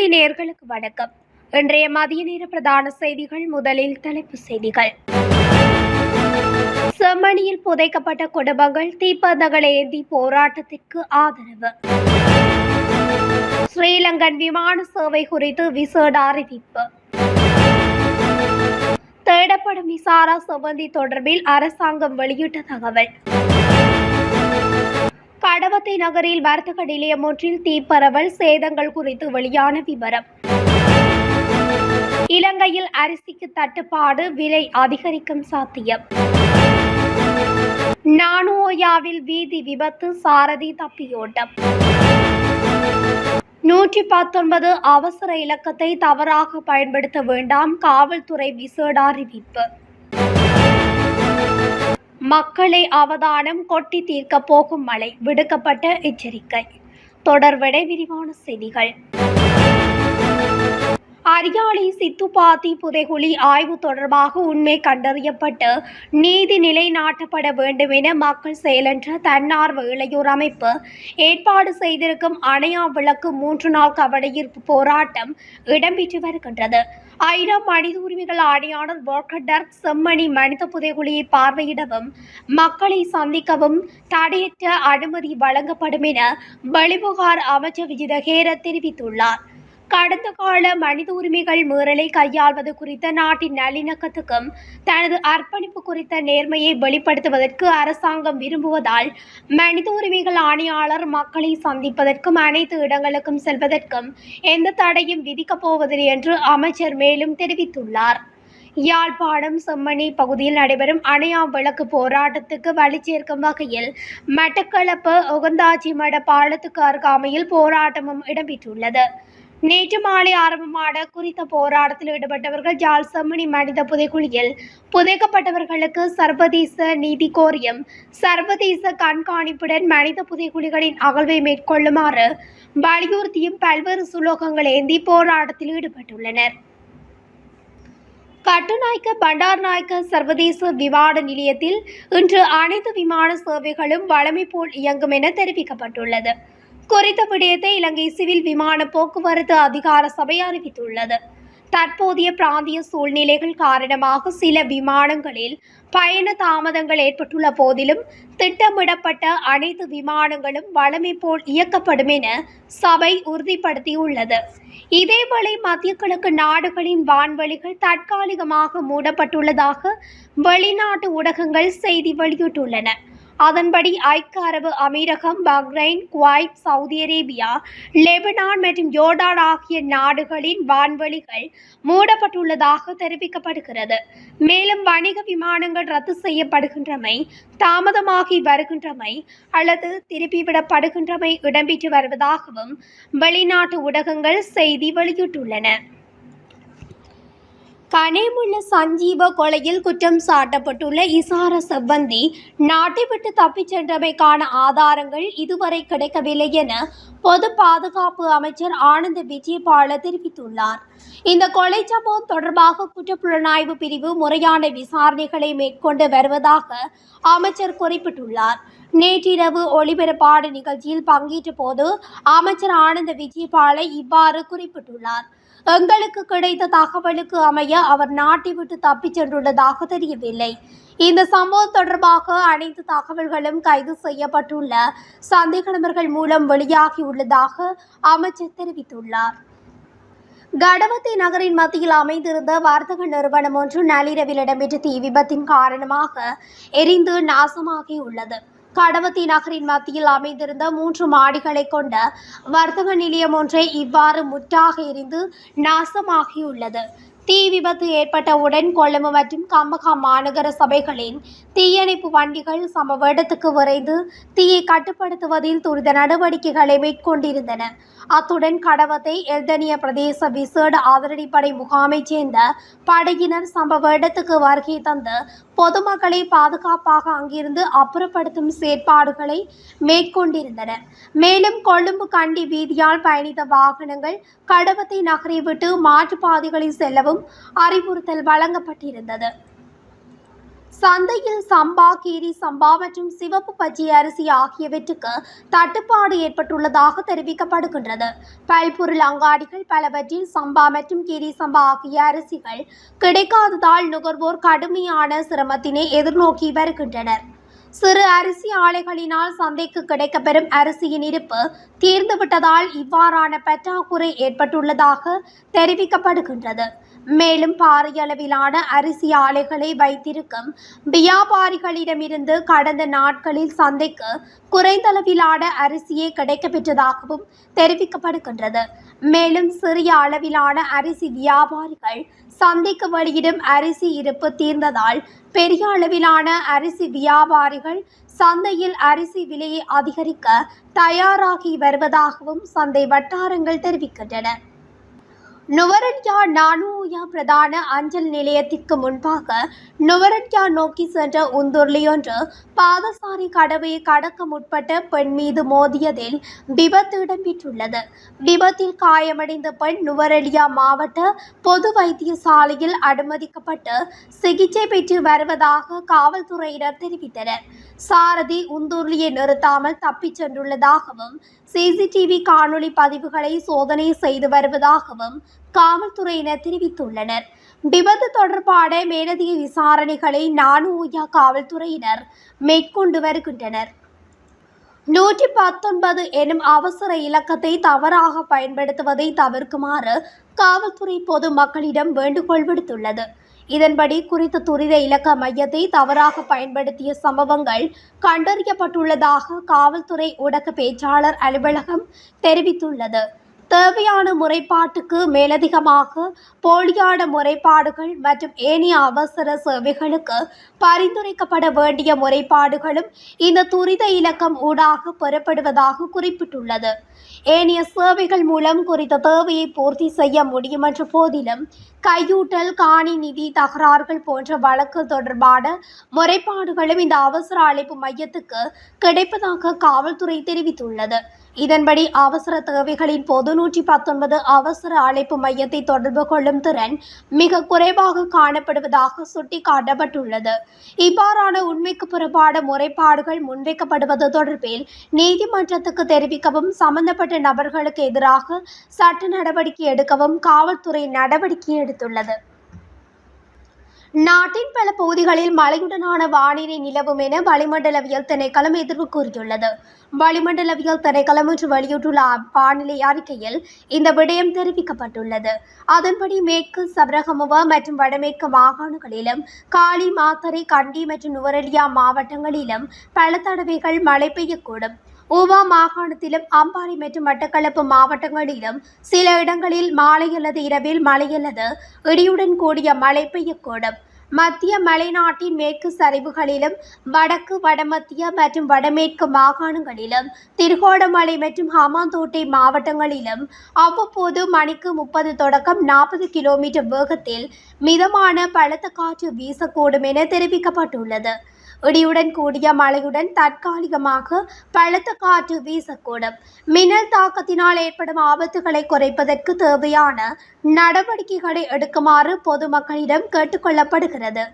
தமிழொலி நேர்களுக்கு வணக்கம். இன்றைய மதிய நேர பிரதான செய்திகள் முதலில் தலைப்பு செய்திகள். செம்மணியில் புதைக்கப்பட்ட குடும்பங்கள் தீப்பந்தங்களை ஏந்தி போராட்டத்திற்கு ஆதரவு. ஸ்ரீலங்கன் விமான சேவை குறித்து விசேட அறிவிப்பு. தேடப்படும் விசாரா செவ்வந்தி தொடர்பில் அரசாங்கம் வெளியிட்ட தகவல். கடவத்தை நகரில் வர்த்தக நிலையம் ஒன்றில் தீப்பரவல் சேதங்கள் குறித்து வெளியான விவரம். இலங்கையில் அரிசிக்கு தட்டுப்பாடு விலை அதிகரிக்கும் சாத்தியம். நானோயாவில் வீதி விபத்து சாரதி தப்பியோட்டம். நூற்றி பத்தொன்பது அவசர இலக்கத்தை தவறாக பயன்படுத்த வேண்டாம் காவல்துறை விசேட அறிவிப்பு. மக்களை அவதானம் கொட்டி தீர்க்க போகும் மழை விடுக்கப்பட்ட எச்சரிக்கை. தொடர்வடை விரிவான செய்திகள். அரியாலை சித்துப்பாத்தி புதைகுழி ஆய்வு தொடர்பாக உண்மை கண்டறியப்பட்டு நீதி நிலைநாட்டப்பட வேண்டும் என மக்கள் செயலற்ற தன்னார்வ இளையோர் அமைப்பு ஏற்பாடு செய்திருக்கும் அணையா விளக்கு மூன்று நாள் கவனஈர்ப்பு போராட்டம் இடம்பெற்று வருகின்றது. ஐநா மனித உரிமைகள் ஆணையாளர் வால்கர் செம்மணி மனித புதைகுழியை பார்வையிடவும் மக்களை சந்திக்கவும் தடையற்ற அனுமதி வழங்கப்படும் என வெளிப்புகார் அமைச்சர் விஜித ஹேர தெரிவித்துள்ளார். கடந்த கால மனித உரிமைகள் மீறலை கையாள்வது குறித்த நாட்டின் நல்லிணக்கத்துக்கும் தனது அர்ப்பணிப்பு குறித்த நேர்மையை வெளிப்படுத்துவதற்கு அரசாங்கம் விரும்புவதால் மனித உரிமைகள் ஆணையாளர் மக்களை சந்திப்பதற்கும் அனைத்து இடங்களுக்கும் செல்வதற்கும் எந்த தடையும் விதிக்கப் போவதில்லை என்று அமைச்சர் மேலும் தெரிவித்துள்ளார். யாழ்ப்பாணம் செம்மணி பகுதியில் நடைபெறும் அணையா விளக்கு போராட்டத்துக்கு வழி சேர்க்கும் வகையில் மட்டக்களப்பு உகந்தாச்சி மட பாலத்துக்கு அருகாமையில் போராட்டமும் இடம்பெற்றுள்ளது. நேற்று மாலை ஆரம்பமான குறித்த போராட்டத்தில் ஈடுபட்டவர்கள் ஜாழ் செம்மணி மனித புதைக்குழியில் புதைக்கப்பட்டவர்களுக்கு சர்வதேச நீதி கோரியும் சர்வதேச கண்காணிப்புடன் மனித புதைக்குழிகளின் அகழ்வை மேற்கொள்ளுமாறு வலியுறுத்தியும் பல்வேறு சுலோகங்கள் ஏந்தி போராட்டத்தில் ஈடுபட்டுள்ளனர். கட்டுநாயக்க பண்டார்நாயக்க சர்வதேச விமான நிலையத்தில் இன்று அனைத்து விமான சேவைகளும் வழமை போல் இயங்கும் என தெரிவிக்கப்பட்டுள்ளது. குறித்த விடயத்தை இலங்கை சிவில் விமான போக்குவரத்து அதிகார சபை அறிவித்துள்ளது. தற்போதைய பிராந்திய சூழ்நிலைகள் காரணமாக சில விமானங்களில் பயண தாமதங்கள் ஏற்பட்டுள்ள போதிலும் திட்டமிடப்பட்ட அனைத்து விமானங்களும் வளமை போல் இயக்கப்படும் என சபை உறுதிப்படுத்தியுள்ளது. இதேவேளை மத்திய கிழக்கு நாடுகளின் வான்வழிகள் தற்காலிகமாக மூடப்பட்டுள்ளதாக வெளிநாட்டு ஊடகங்கள் செய்தி வெளியிட்டுள்ளன. அதன்படி ஐக்கிய அரபு அமீரகம் Bahrain Kuwait Saudi Arabia Lebanon மற்றும் ஜோர்டான் ஆகிய நாடுகளின் வான்வழிகள் மூடப்பட்டுள்ளதாக தெரிவிக்கப்படுகிறது. மேலும் வணிக விமானங்கள் ரத்து செய்யப்படுகின்றமை தாமதமாகி வருகின்றமை அல்லது திருப்பிவிடப்படுகின்றமை இடம்பெற்று வருவதாகவும் வெளிநாட்டு ஊடகங்கள் செய்தி வெளியிட்டுள்ளன. கனேமுள்ள சஞ்சீவ கொலையில் குற்றம் சாட்டப்பட்டுள்ள இசார செவ்வந்தி நாட்டை விட்டு தப்பிச் சென்றமைக்கான ஆதாரங்கள் இதுவரை கிடைக்கவில்லை என பொது பாதுகாப்பு அமைச்சர் ஆனந்த விஜயபால தெரிவித்துள்ளார். இந்த கொலை சம்பவம் தொடர்பாக குற்றப்புலனாய்வு பிரிவு முறையான விசாரணைகளை மேற்கொண்டு வருவதாக அமைச்சர் குறிப்பிட்டுள்ளார். நேற்றிரவு ஒளிபரப்பாடு நிகழ்ச்சியில் பங்கேற்ற போது அமைச்சர் ஆனந்த விஜயபால இவ்வாறு குறிப்பிட்டுள்ளார். எங்களுக்கு கிடைத்த தகவலுக்கு அமைய அவர் நாட்டை விட்டு தப்பிச் சென்றுள்ளதாக தெரியவில்லை. இந்த சம்பவம் தொடர்பாக அனைத்து தகவல்களும் கைது செய்யப்பட்டுள்ள சந்தேக நபர்கள் மூலம் வெளியாகியுள்ளதாக அமைச்சர் தெரிவித்துள்ளார். கடவத்தி நகரின் மத்தியில் அமைந்திருந்த வர்த்தக நிறுவனம் ஒன்று நள்ளிரவில் இடம்பெற்ற தீ விபத்தின் காரணமாக எரிந்து நாசமாகியுள்ளது. கடவத்தி நகரின் மத்தியில் அமைந்திருந்த மூன்று மாடிகளை கொண்ட வர்த்தக நிலையம் ஒன்றை இவ்வாறு முற்றாக எரிந்து நாசமாகியுள்ளது. தீ விபத்து ஏற்பட்டவுடன் கொழும்பு மற்றும் கம்பகா மாநகர சபைகளின் தீயணைப்பு வண்டிகள் சம்பவ இடத்துக்கு விரைந்து தீயை கட்டுப்படுத்துவதில் துரித நடவடிக்கைகளை மேற்கொண்டிருந்தன. அத்துடன் கடவத்தை எல்தனிய பிரதேச விசேட ஆதரடிப்படை முகாமைச் சேர்ந்த படையினர் சம்பவ இடத்துக்கு வருகை தந்து பொதுமக்களை பாதுகாப்பாக அங்கிருந்து அப்புறப்படுத்தும் செயற்பாடுகளை மேற்கொண்டிருந்தனர் மேலும் கொழும்பு கண்டி வீதியால் பயணித்த வாகனங்கள் கடவத்தை நகரை விட்டு மாற்றுப்பாதைகளில் செல்லவும் அறிவுறுத்தல் வழங்கப்பட்டிருந்தது. சந்தையில் சம்பா கீரி சம்பா மற்றும் சிவப்பு பஜ்ஜி அரிசி ஆகியவற்றுக்கு தட்டுப்பாடு ஏற்பட்டுள்ளதாக தெரிவிக்கப்படுகின்றது. பல்பொருள் அங்காடிகள் பலவற்றில் சம்பா மற்றும் கீரி சம்பா ஆகிய அரிசிகள் கிடைக்காததால் நுகர்வோர் கடுமையான சிரமத்தினை எதிர்நோக்கி வருகின்றனர். சிறு அரிசி ஆலைகளினால் சந்தைக்கு கிடைக்கப்பெறும் அரிசியின் இருப்பு தீர்ந்துவிட்டதால் இவ்வாறான பற்றாக்குறை ஏற்பட்டுள்ளதாக தெரிவிக்கப்படுகின்றது. மேலும் பாரிய அளவிலான அரிசி ஆலைகளை வைத்திருக்கும் வியாபாரிகளிடமிருந்து கடந்த நாட்களில் சந்தைக்கு குறைந்தளவிலான அரிசியே கிடைக்கப்பெற்றதாகவும் தெரிவிக்கப்படுகின்றது. மேலும் சிறிய அளவிலான அரிசி வியாபாரிகள் சந்தைக்கு வெளியிடும் அரிசி இருப்பு தீர்ந்ததால் பெரிய அளவிலான அரிசி வியாபாரிகள் சந்தையில் அரிசி விலையை அதிகரிக்க தயாராகி வருவதாகவும் சந்தை வட்டாரங்கள் தெரிவிக்கின்றன. நுவரட்யா நானூயா பிரதான அஞ்சல் நிலையத்திற்கு முன்பாக நுவரட்யா நோக்கி சென்ற உந்துருளியொன்று பாதசாரி கடவையை கடக்க முற்பட்ட பெண் மீது மோதியதில் விபத்து இடம்பெற்றுள்ளது. விபத்தில் காயமடைந்த பெண் நுவரெலியா மாவட்ட பொது வைத்தியசாலையில் அனுமதிக்கப்பட்டு சிகிச்சை பெற்று வருவதாக காவல்துறையினர் தெரிவித்தனர். சாரதி உந்துருளியை நிறுத்தாமல் தப்பிச் சென்றுள்ளதாகவும் சிசிடிவி காணொளி பதிவுகளை சோதனை செய்து வருவதாகவும் காவல்துறையினர் தெரிவித்துள்ளனர். விபத்து தொடர்பான மேலதிக விசாரணைகளை நானூயா காவல்துறையினர் மேற்கொண்டு வருகின்றனர். நூற்றி பத்தொன்பது எனும் அவசர இலக்கத்தை தவறாக பயன்படுத்துவதை தவிர்க்குமாறு காவல்துறை பொது மக்களிடம் வேண்டுகோள் விடுத்துள்ளது. இதன்படி குறித்த துரித இலக்க மையத்தை தவறாக பயன்படுத்திய சம்பவங்கள் கண்டறியப்பட்டுள்ளதாக காவல்துறை ஊடக பேச்சாளர் அலுவலகம் தெரிவித்துள்ளது. தேவையான முறைப்பாட்டுக்கு மேலதிகமாக போலியான முறைப்பாடுகள் மற்றும் ஏனைய அவசர சேவைகளுக்கு பரிந்துரைக்கப்பட வேண்டிய முறைப்பாடுகளும் இந்த துரித இலக்கம் ஊடாக பெறப்படுவதாக குறிப்பிட்டுள்ளது. ஏனைய சேவைகள் மூலம் குறித்த தேவையை பூர்த்தி செய்ய முடியும் என்ற போதிலும் கையூட்டல் காணி நிதி தகராறுகள் போன்ற வழக்கு தொடர்பான முறைப்பாடுகளும் இந்த அவசர அழைப்பு மையத்துக்கு கிடைப்பதாக காவல்துறை தெரிவித்துள்ளது. இதன்படி அவசர தேவைகளின் போது நூற்றி பத்தொன்பது அவசர அழைப்பு மையத்தை தொடர்பு கொள்ளும் திறன் மிக குறைவாக காணப்படுவதாக சுட்டிக்காட்டப்பட்டுள்ளது. இவ்வாறான உண்மைக்கு புறப்பாட முறைப்பாடுகள் முன்வைக்கப்படுவது தொடர்பில் நீதிமன்றத்துக்கு தெரிவிக்கவும் சம்பந்தப்பட்ட நபர்களுக்கு எதிராக சட்ட நடவடிக்கை எடுக்கவும் காவல்துறை நடவடிக்கை எடுத்துள்ளது. நாட்டின் பல பகுதிகளில் மழையுடனான வானிலை நிலவும் என வளிமண்டலவியல் திணைக்களம் எதிர்வு கூறியுள்ளது. வளிமண்டலவியல் திணைக்களம் இன்று வெளியிட்டுள்ள வானிலை அறிக்கையில் இந்த விடயம் தெரிவிக்கப்பட்டுள்ளது. அதன்படி மேற்கு சபரகமுவ மற்றும் வடமேற்கு மாகாணங்களிலும் காலி மாத்தரை கண்டி மற்றும் நுவரெலியா மாவட்டங்களிலும் பல தடவைகள் மழை பெய்யக்கூடும். ஊவா மாகாணத்திலும் அம்பாறை மற்றும் மட்டக்களப்பு மாவட்டங்களிலும் சில இடங்களில் மாலை அல்லது இரவில் மழை அல்லது இடியுடன் கூடிய மழை பெய்யக்கூடும். மத்திய மலைநாட்டின் மேற்கு சரிவுகளிலும் வடக்கு வடமத்திய மற்றும் வடமேற்கு மாகாணங்களிலும் திருகோணமலை மற்றும் ஹமாந்தோட்டை மாவட்டங்களிலும் அவ்வப்போது மணிக்கு முப்பது தொடக்கம் நாற்பது கிலோமீட்டர் வேகத்தில் மிதமான பலத்த காற்று வீசக்கூடும் என தெரிவிக்கப்பட்டுள்ளது. இடியுடன் கூடிய மழையுடன் தற்காலிகமாக பலத்த காற்று வீசக்கூடும். மின்னல் தாக்கத்தினால் ஏற்படும் ஆபத்துகளை குறைப்பதற்கு தேவையான நடவடிக்கைகளை எடுக்குமாறு பொதுமக்களிடம் கேட்டுக்கொள்ளப்படுகிறது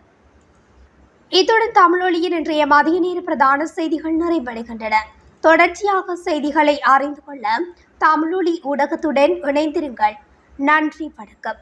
இத்துடன் தமிழொலியின் இன்றைய மதிய நேர பிரதான செய்திகள் நிறைவடைகின்றன. தொடர்ச்சியாக செய்திகளை அறிந்து கொள்ள தமிழொலி ஊடகத்துடன் இணைந்திருங்கள். நன்றி வணக்கம்.